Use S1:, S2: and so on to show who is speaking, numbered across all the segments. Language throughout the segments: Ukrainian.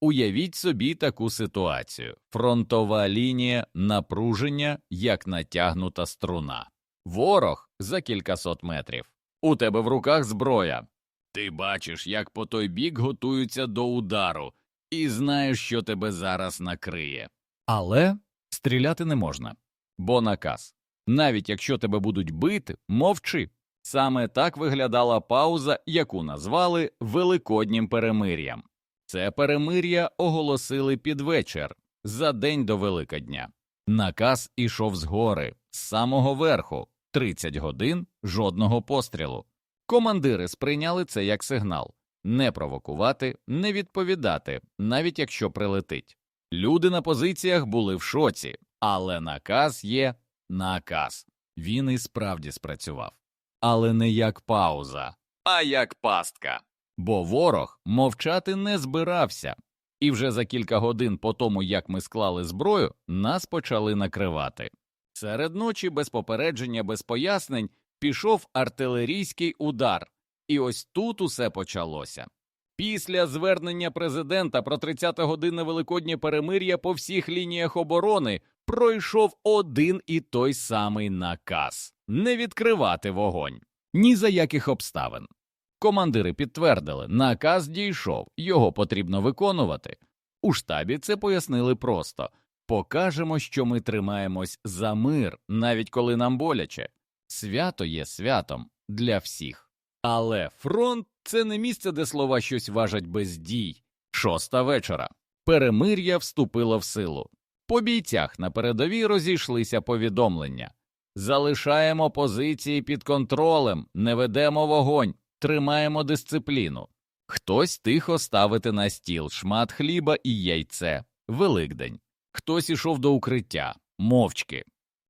S1: Уявіть собі таку ситуацію: фронтова лінія напруження, як натягнута струна, ворог за кількасот метрів. У тебе в руках зброя. Ти бачиш, як по той бік готуються до удару, і знаєш, що тебе зараз накриє. Але стріляти не можна, бо наказ. Навіть якщо тебе будуть бити, мовчи. Саме так виглядала пауза, яку назвали Великоднім перемир'ям. Це перемир'я оголосили під вечір за день до Великодня. Наказ ішов згори, з самого верху 30 годин жодного пострілу. Командири сприйняли це як сигнал не провокувати, не відповідати, навіть якщо прилетить. Люди на позиціях були в шоці, але наказ є наказ. Він і справді спрацював. Але не як пауза, а як пастка. Бо ворог мовчати не збирався, і вже за кілька годин по тому, як ми склали зброю, нас почали накривати. Серед ночі, без попередження, без пояснень, пішов артилерійський удар, і ось тут усе почалося. Після звернення президента про 30-годинне великоднє перемир'я по всіх лініях оборони пройшов один і той самий наказ не відкривати вогонь ні за яких обставин. Командири підтвердили, наказ дійшов, його потрібно виконувати. У штабі це пояснили просто покажемо, що ми тримаємось за мир, навіть коли нам боляче. Свято є святом для всіх. Але фронт це не місце, де слова щось важать без дій. Шоста вечора. Перемир'я вступило в силу. По бійцях на передовій розійшлися повідомлення. Залишаємо позиції під контролем, не ведемо вогонь, тримаємо дисципліну. Хтось тихо ставити на стіл шмат хліба і яйце, Великдень. Хтось ішов до укриття, мовчки.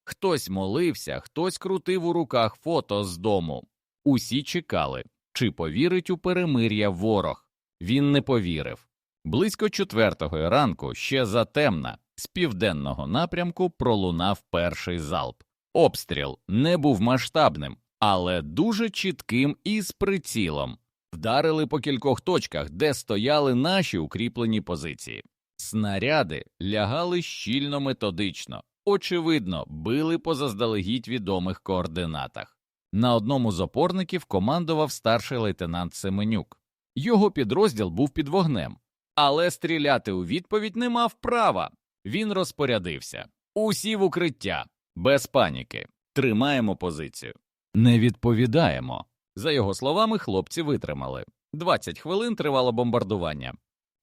S1: Хтось молився, хтось крутив у руках фото з дому. Усі чекали, чи повірить у перемир'я ворог. Він не повірив. Близько четвертого ранку, ще затемна, з південного напрямку пролунав перший залп. Обстріл не був масштабним, але дуже чітким і з прицілом. Вдарили по кількох точках, де стояли наші укріплені позиції. Снаряди лягали щільно методично, очевидно, били по заздалегідь відомих координатах. На одному з опорників командував старший лейтенант Семенюк. Його підрозділ був під вогнем, але стріляти у відповідь не мав права. Він розпорядився. Усі в укриття, без паніки, тримаємо позицію. Не відповідаємо. За його словами, хлопці витримали. 20 хвилин тривало бомбардування.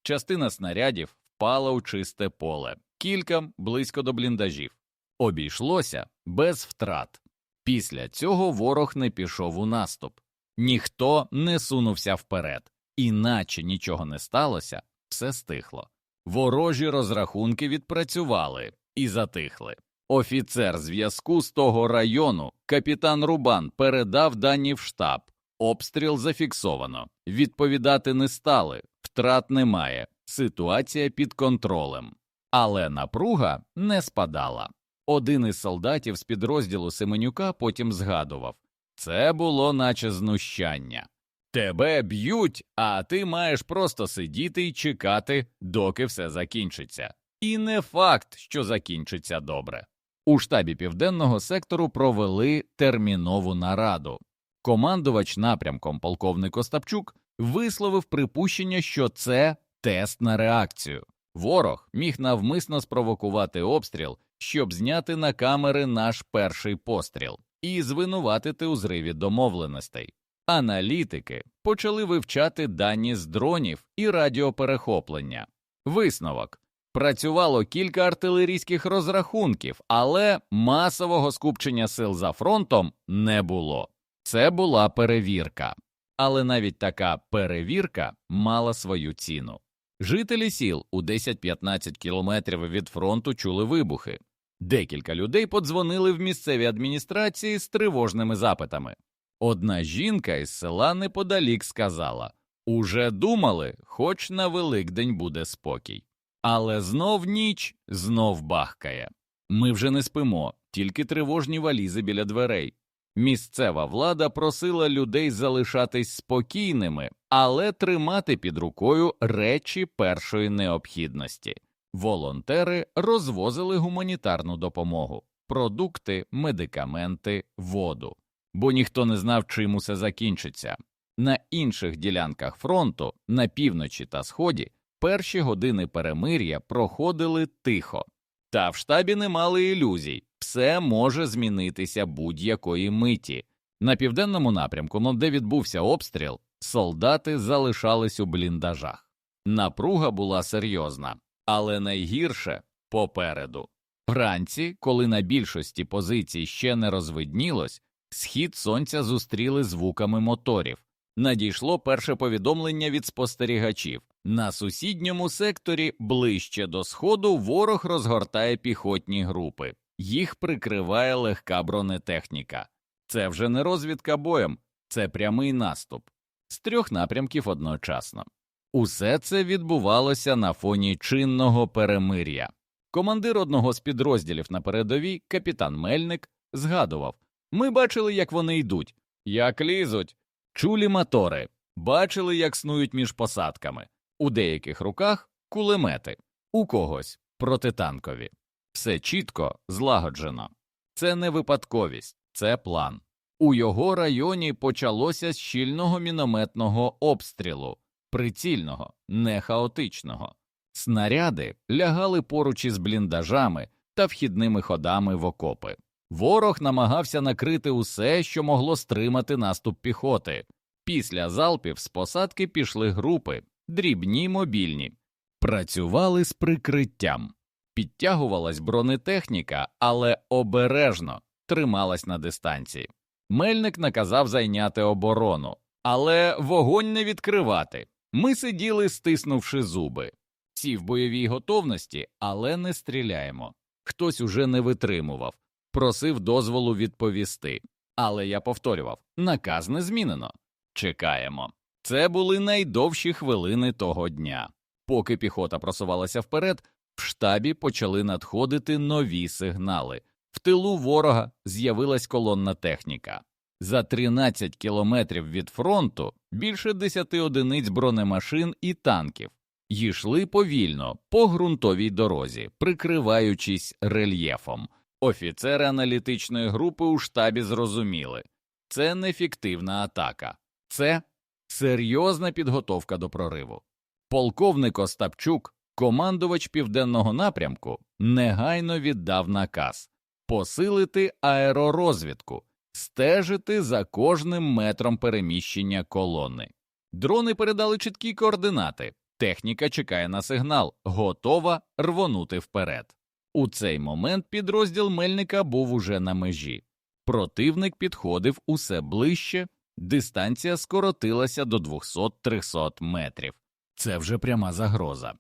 S1: Частина снарядів впала у чисте поле, кілька близько до бліндажів. Обійшлося без втрат. Після цього ворог не пішов у наступ, ніхто не сунувся вперед, іначе нічого не сталося, все стихло. Ворожі розрахунки відпрацювали і затихли. Офіцер зв'язку з того району, капітан Рубан, передав дані в штаб. Обстріл зафіксовано. Відповідати не стали, втрат немає, ситуація під контролем. Але напруга не спадала. Один із солдатів з підрозділу Семенюка потім згадував це було наче знущання. Тебе б'ють, а ти маєш просто сидіти і чекати, доки все закінчиться. І не факт, що закінчиться добре. У штабі південного сектору провели термінову нараду. Командувач напрямком полковник Остапчук висловив припущення, що це тест на реакцію. Ворог міг навмисно спровокувати обстріл, щоб зняти на камери наш перший постріл і звинуватити у зриві домовленостей. Аналітики почали вивчати дані з дронів і радіоперехоплення. Висновок працювало кілька артилерійських розрахунків, але масового скупчення сил за фронтом не було. Це була перевірка. Але навіть така перевірка мала свою ціну. Жителі сіл у 10-15 кілометрів від фронту чули вибухи. Декілька людей подзвонили в місцеві адміністрації з тривожними запитами. Одна жінка із села неподалік сказала Уже думали, хоч на Великдень буде спокій. Але знов ніч знов бахкає. Ми вже не спимо, тільки тривожні валізи біля дверей. Місцева влада просила людей залишатись спокійними, але тримати під рукою речі першої необхідності. Волонтери розвозили гуманітарну допомогу, продукти, медикаменти, воду, бо ніхто не знав, чим усе закінчиться. На інших ділянках фронту, на півночі та сході, перші години перемир'я проходили тихо, та в штабі не мали ілюзій все може змінитися будь-якої миті. На південному напрямку, де відбувся обстріл, солдати залишались у бліндажах. Напруга була серйозна, але найгірше попереду. Вранці, коли на більшості позицій ще не розвиднілось, схід сонця зустріли звуками моторів. Надійшло перше повідомлення від спостерігачів. На сусідньому секторі ближче до сходу ворог розгортає піхотні групи, їх прикриває легка бронетехніка. Це вже не розвідка боєм, це прямий наступ з трьох напрямків одночасно. Усе це відбувалося на фоні чинного перемир'я. Командир одного з підрозділів на передовій, капітан Мельник, згадував ми бачили, як вони йдуть, як лізуть, чулі мотори, бачили, як снують між посадками, у деяких руках кулемети, у когось протитанкові. Все чітко, злагоджено. Це не випадковість, це план. У його районі почалося щільного мінометного обстрілу, прицільного, не хаотичного. Снаряди лягали поруч із бліндажами та вхідними ходами в окопи. Ворог намагався накрити усе, що могло стримати наступ піхоти. Після залпів з посадки пішли групи, дрібні мобільні, працювали з прикриттям. Підтягувалась бронетехніка, але обережно трималась на дистанції. Мельник наказав зайняти оборону, але вогонь не відкривати. Ми сиділи, стиснувши зуби. Всі в бойовій готовності, але не стріляємо. Хтось уже не витримував, просив дозволу відповісти. Але я повторював наказ не змінено. Чекаємо. Це були найдовші хвилини того дня. Поки піхота просувалася вперед, в штабі почали надходити нові сигнали. В тилу ворога з'явилась колонна техніка. За 13 кілометрів від фронту більше 10 одиниць бронемашин і танків йшли повільно по ґрунтовій дорозі, прикриваючись рельєфом. Офіцери аналітичної групи у штабі зрозуміли це не фіктивна атака, це серйозна підготовка до прориву. Полковник Остапчук командувач південного напрямку негайно віддав наказ посилити аеророзвідку, стежити за кожним метром переміщення колони. Дрони передали чіткі координати. Техніка чекає на сигнал, готова рвонути вперед. У цей момент підрозділ Мельника був уже на межі. Противник підходив усе ближче, дистанція скоротилася до 200-300 метрів. Це вже пряма загроза.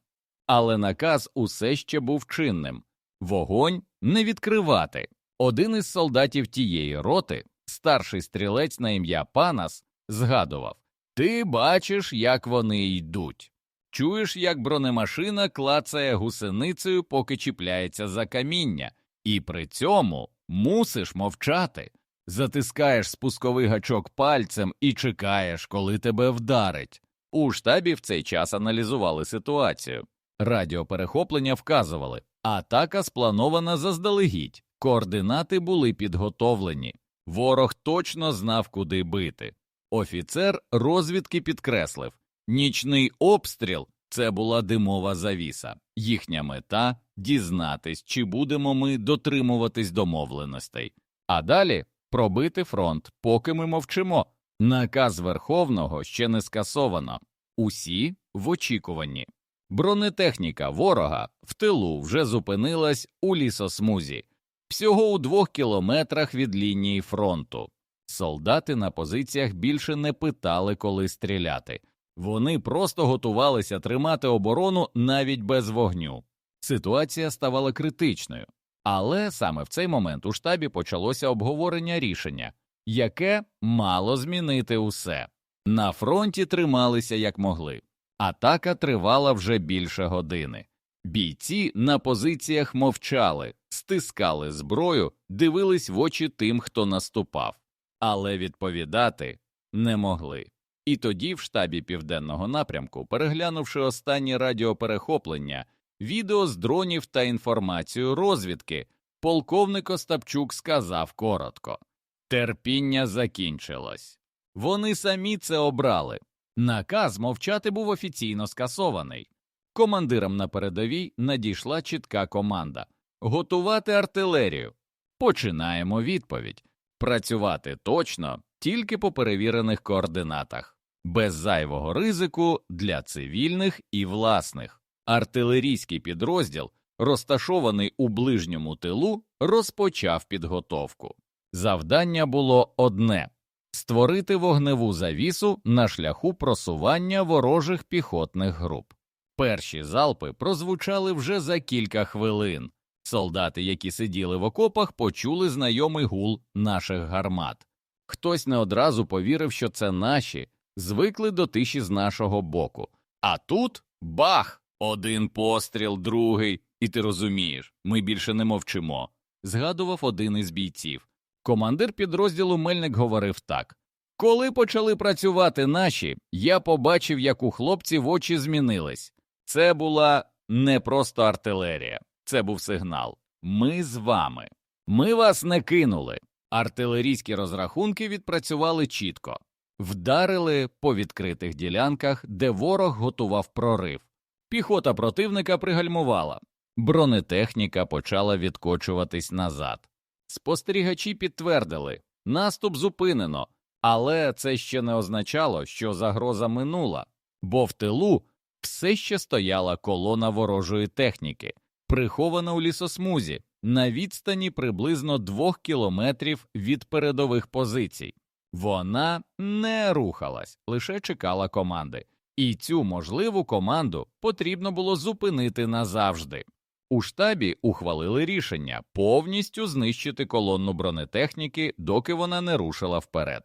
S1: Але наказ усе ще був чинним вогонь не відкривати. Один із солдатів тієї роти, старший стрілець на ім'я Панас, згадував Ти бачиш, як вони йдуть. Чуєш, як бронемашина клацає гусеницею, поки чіпляється за каміння, і при цьому мусиш мовчати. Затискаєш спусковий гачок пальцем і чекаєш, коли тебе вдарить. У штабі в цей час аналізували ситуацію. Радіоперехоплення вказували, атака спланована заздалегідь, координати були підготовлені, ворог точно знав, куди бити. Офіцер розвідки підкреслив нічний обстріл це була димова завіса, їхня мета дізнатись, чи будемо ми дотримуватись домовленостей, а далі пробити фронт, поки ми мовчимо. Наказ Верховного ще не скасовано, усі в очікуванні. Бронетехніка ворога в тилу вже зупинилась у лісосмузі, всього у двох кілометрах від лінії фронту. Солдати на позиціях більше не питали, коли стріляти, вони просто готувалися тримати оборону навіть без вогню. Ситуація ставала критичною, але саме в цей момент у штабі почалося обговорення рішення, яке мало змінити усе. На фронті трималися як могли. Атака тривала вже більше години. Бійці на позиціях мовчали, стискали зброю, дивились в очі тим, хто наступав. але відповідати не могли. І тоді, в штабі південного напрямку, переглянувши останні радіоперехоплення, відео з дронів та інформацію розвідки, полковник Остапчук сказав коротко терпіння закінчилось. Вони самі це обрали. Наказ мовчати був офіційно скасований. Командирам на передовій надійшла чітка команда готувати артилерію. Починаємо відповідь працювати точно тільки по перевірених координатах, без зайвого ризику для цивільних і власних. Артилерійський підрозділ, розташований у ближньому тилу, розпочав підготовку. Завдання було одне створити вогневу завісу на шляху просування ворожих піхотних груп. Перші залпи прозвучали вже за кілька хвилин. Солдати, які сиділи в окопах, почули знайомий гул наших гармат. Хтось не одразу повірив, що це наші, звикли до тиші з нашого боку. А тут бах! Один постріл, другий, і ти розумієш, ми більше не мовчимо. Згадував один із бійців. Командир підрозділу Мельник говорив так коли почали працювати наші, я побачив, як у хлопців очі змінились. Це була не просто артилерія, це був сигнал. Ми з вами. Ми вас не кинули. Артилерійські розрахунки відпрацювали чітко, вдарили по відкритих ділянках, де ворог готував прорив. Піхота противника пригальмувала, бронетехніка почала відкочуватись назад. Спостерігачі підтвердили, наступ зупинено, але це ще не означало, що загроза минула, бо в тилу все ще стояла колона ворожої техніки, прихована у лісосмузі на відстані приблизно двох кілометрів від передових позицій. Вона не рухалась, лише чекала команди, і цю можливу команду потрібно було зупинити назавжди. У штабі ухвалили рішення повністю знищити колонну бронетехніки, доки вона не рушила вперед.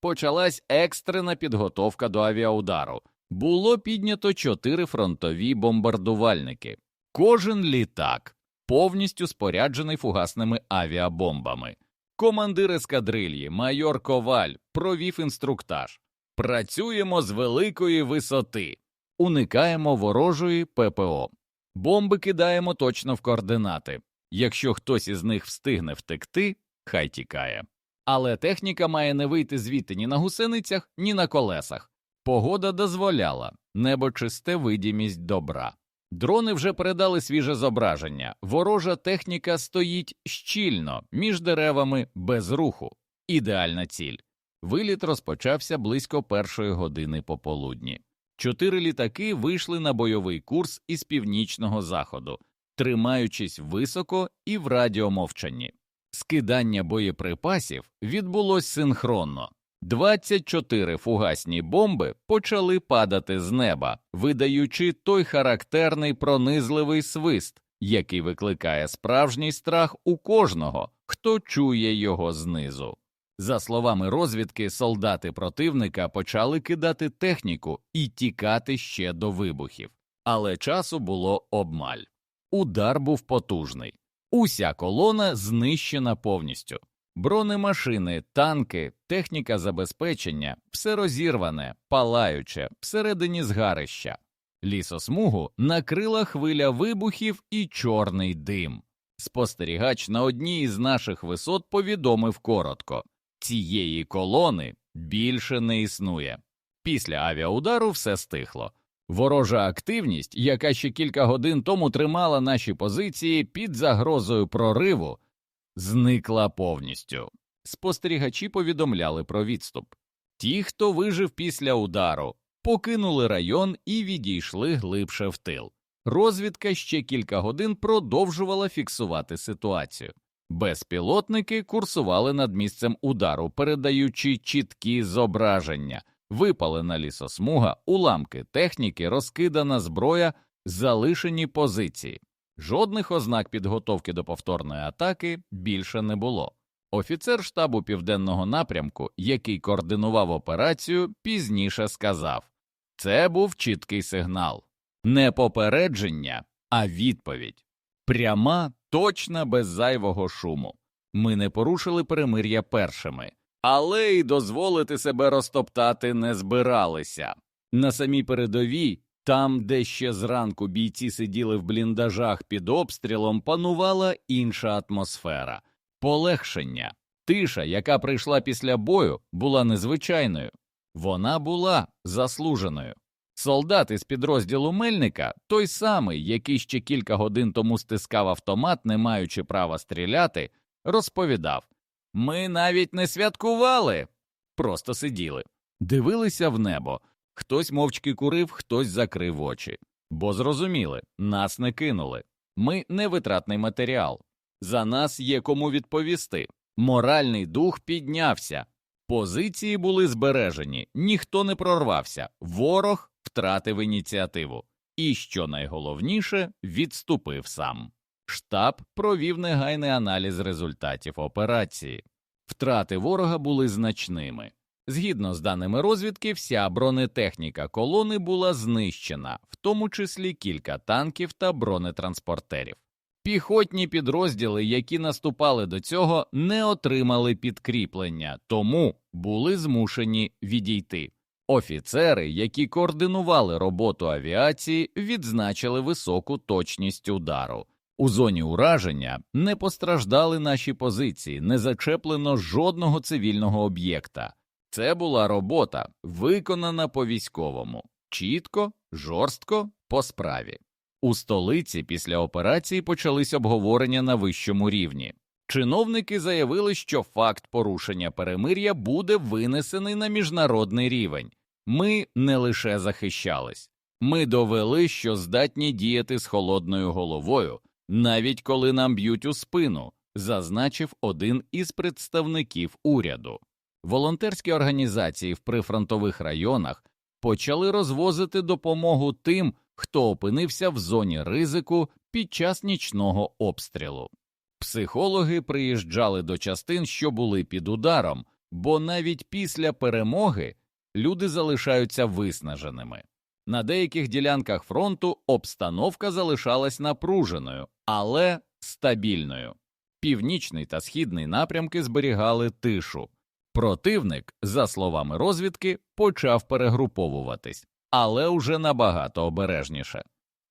S1: Почалась екстрена підготовка до авіаудару. Було піднято чотири фронтові бомбардувальники. Кожен літак повністю споряджений фугасними авіабомбами. Командир ескадрильї, майор Коваль, провів інструктаж. Працюємо з великої висоти, уникаємо ворожої ППО. Бомби кидаємо точно в координати. Якщо хтось із них встигне втекти, хай тікає. Але техніка має не вийти звідти ні на гусеницях, ні на колесах. Погода дозволяла небо чисте видімість добра. Дрони вже передали свіже зображення. Ворожа техніка стоїть щільно між деревами без руху. Ідеальна ціль. Виліт розпочався близько першої години пополудні. Чотири літаки вийшли на бойовий курс із північного заходу, тримаючись високо і в радіомовчанні. Скидання боєприпасів відбулось синхронно. 24 фугасні бомби почали падати з неба, видаючи той характерний пронизливий свист, який викликає справжній страх у кожного, хто чує його знизу. За словами розвідки, солдати противника почали кидати техніку і тікати ще до вибухів, але часу було обмаль. Удар був потужний. Уся колона знищена повністю. Бронемашини, танки, техніка забезпечення, все розірване, палаюче, всередині згарища. Лісосмугу накрила хвиля вибухів і чорний дим. Спостерігач на одній із наших висот повідомив коротко цієї колони більше не існує. Після авіаудару все стихло. Ворожа активність, яка ще кілька годин тому тримала наші позиції під загрозою прориву, зникла повністю. Спостерігачі повідомляли про відступ. Ті, хто вижив після удару, покинули район і відійшли глибше в тил. Розвідка ще кілька годин продовжувала фіксувати ситуацію. Безпілотники курсували над місцем удару, передаючи чіткі зображення, випалена лісосмуга, уламки техніки, розкидана зброя, залишені позиції. Жодних ознак підготовки до повторної атаки більше не було. Офіцер штабу південного напрямку, який координував операцію, пізніше сказав це був чіткий сигнал, не попередження, а відповідь пряма, точна, без зайвого шуму. Ми не порушили перемир'я першими, але й дозволити себе розтоптати не збиралися. На самій передовій, там, де ще зранку бійці сиділи в бліндажах під обстрілом, панувала інша атмосфера полегшення. Тиша, яка прийшла після бою, була незвичайною, вона була заслуженою. Солдат із підрозділу Мельника, той самий, який ще кілька годин тому стискав автомат, не маючи права стріляти, розповідав Ми навіть не святкували, просто сиділи, дивилися в небо. Хтось мовчки курив, хтось закрив очі, бо зрозуміли, нас не кинули. Ми не витратний матеріал. За нас є кому відповісти. Моральний дух піднявся, позиції були збережені, ніхто не прорвався, ворог втратив ініціативу, і, що найголовніше, відступив сам. Штаб провів негайний аналіз результатів операції. Втрати ворога були значними. Згідно з даними розвідки, вся бронетехніка колони була знищена, в тому числі кілька танків та бронетранспортерів. Піхотні підрозділи, які наступали до цього, не отримали підкріплення, тому були змушені відійти. Офіцери, які координували роботу авіації, відзначили високу точність удару. У зоні ураження не постраждали наші позиції, не зачеплено жодного цивільного об'єкта. Це була робота, виконана по військовому, чітко, жорстко, по справі. У столиці після операції почались обговорення на вищому рівні. Чиновники заявили, що факт порушення перемир'я буде винесений на міжнародний рівень. Ми не лише захищались, ми довели, що здатні діяти з холодною головою, навіть коли нам б'ють у спину, зазначив один із представників уряду. Волонтерські організації в прифронтових районах почали розвозити допомогу тим, хто опинився в зоні ризику під час нічного обстрілу. Психологи приїжджали до частин, що були під ударом, бо навіть після перемоги люди залишаються виснаженими. На деяких ділянках фронту обстановка залишалась напруженою, але стабільною. Північний та східний напрямки зберігали тишу. Противник, за словами розвідки, почав перегруповуватись, але уже набагато обережніше.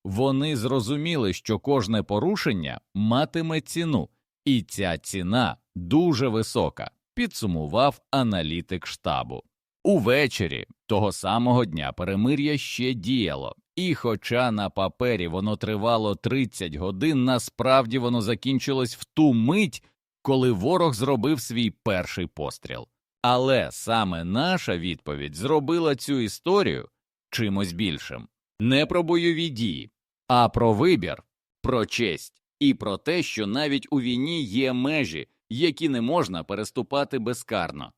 S1: Вони зрозуміли, що кожне порушення матиме ціну, і ця ціна дуже висока, підсумував аналітик штабу. Увечері того самого дня перемир'я ще діяло, і, хоча на папері воно тривало 30 годин, насправді воно закінчилось в ту мить, коли ворог зробив свій перший постріл. Але саме наша відповідь зробила цю історію чимось більшим не про бойові дії, а про вибір, про честь і про те, що навіть у війні є межі, які не можна переступати безкарно.